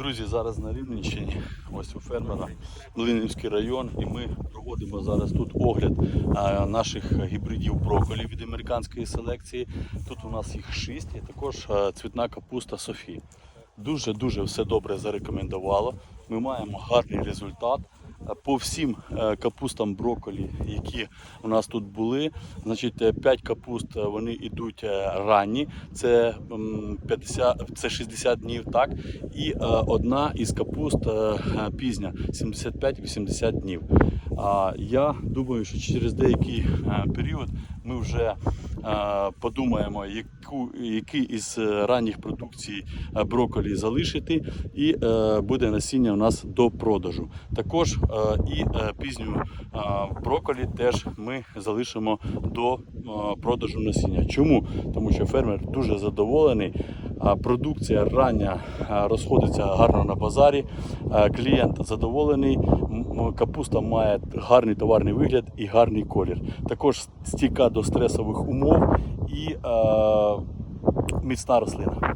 Друзі, зараз на Рівненщині, ось у фермера, Линівський район, і ми проводимо зараз тут огляд наших гібридів брокколі від американської селекції. Тут у нас їх шість, і також цвітна капуста Софі. Дуже-дуже все добре зарекомендувало. Ми маємо гарний результат. По всім е, капустам брокколі, які у нас тут були, значить 5 капуст е, вони йдуть е, ранні, це 50, це 60 днів, так, і е, одна із капуст е, е, пізня 75-80 днів. Я думаю, що через деякий е, період ми вже е, подумаємо, яку, який із е, ранніх продукцій брокколі залишити, і буде насіння у нас до продажу. Також і пізню брокколі теж ми залишимо до продажу насіння. Чому? Тому що фермер дуже задоволений. Продукція рання розходиться гарно на базарі. Клієнт задоволений. Капуста має гарний товарний вигляд і гарний колір. Також стійка до стресових умов і міцна рослина.